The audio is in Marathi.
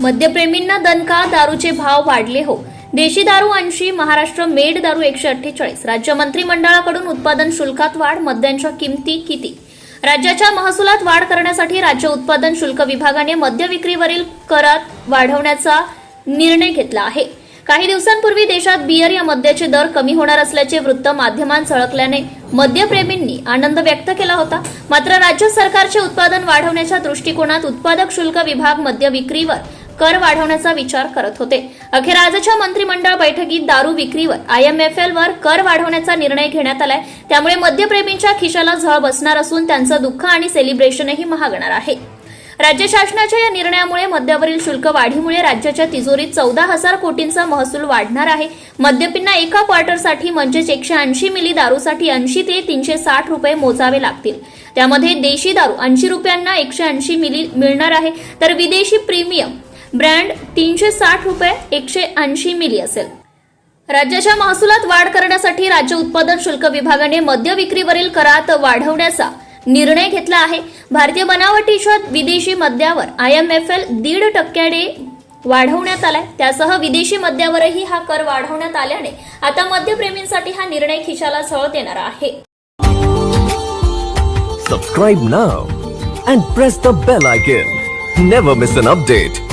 मद्यप्रेमींना दणका दारूचे भाव वाढले हो. देशी दारू ऐंशी महाराष्ट्र मेड दारू एकशे अठ्ठेचाळीस. राज्य मंत्रिमंडळाकडून उत्पादन शुल्कात वाढ मद्यांच्या किमती किती? राज्याच्या महसुलात वाढ करण्यासाठी राज्य उत्पादन शुल्क विभागाने मद्य विक्रीवरील करात वाढवण्याचा निर्णय घेतला आहे. काही दिवसांपूर्वी देशात बियर या मद्याचे दर कमी होणार असल्याचे वृत्त माध्यमांत झळकल्याने मद्यप्रेमींनी आनंद व्यक्त केला होता. मात्र राज्य सरकारचे उत्पादन वाढवण्याच्या दृष्टिकोनात उत्पादक शुल्क विभाग मद्य विक्रीवर कर वाढवण्याचा विचार करत होते. अखेर आजच्या मंत्रिमंडळ बैठकीत दारू विक्रीवर आयएमएफएल वर कर वाढवण्याचा निर्णय घेण्यात आलाय. त्यामुळे मद्यप्रेमींच्या खिशाला झळ बसणार असून त्यांचं दुःख आणि सेलिब्रेशनही महागणार आहे. राज्य शासनाच्या या निर्णयामुळे मद्यावरील शुल्क वाढीमुळे राज्याच्या तिजोरीत चौदा हजार कोटींचा महसूल वाढणार आहे. मद्यपींना एका क्वार्टरसाठी म्हणजेच एकशे ऐंशी मिली दारूसाठी ऐंशी ते तीनशे साठ रुपये मोजावे लागतील. त्यामध्ये देशी दारू ऐंशी रुपयांना एकशे ऐंशी मिली मिळणार आहे. तर विदेशी प्रीमियम ब्रँड तीनशे साठ रुपये एकशे ऐंशी मिली असेल. राज्याच्या महसुलात वाढ करण्यासाठी राज्य उत्पादन शुल्क विभागाने मद्य विक्रीवरील करात वाढवण्याचा निर्णय घेतला आहे. भारतीय बनावटीच्या विदेशी मद्यावर आयएमएफएल दीड टक्क्याने वाढवण्यात आलाय. त्यासह विदेशी मद्यावरही हा कर वाढवण्यात आल्याने आता मद्यप्रेमींसाठी हा निर्णय खिशाला झळ देणारा आहे. Subscribe now and press the bell icon never miss an update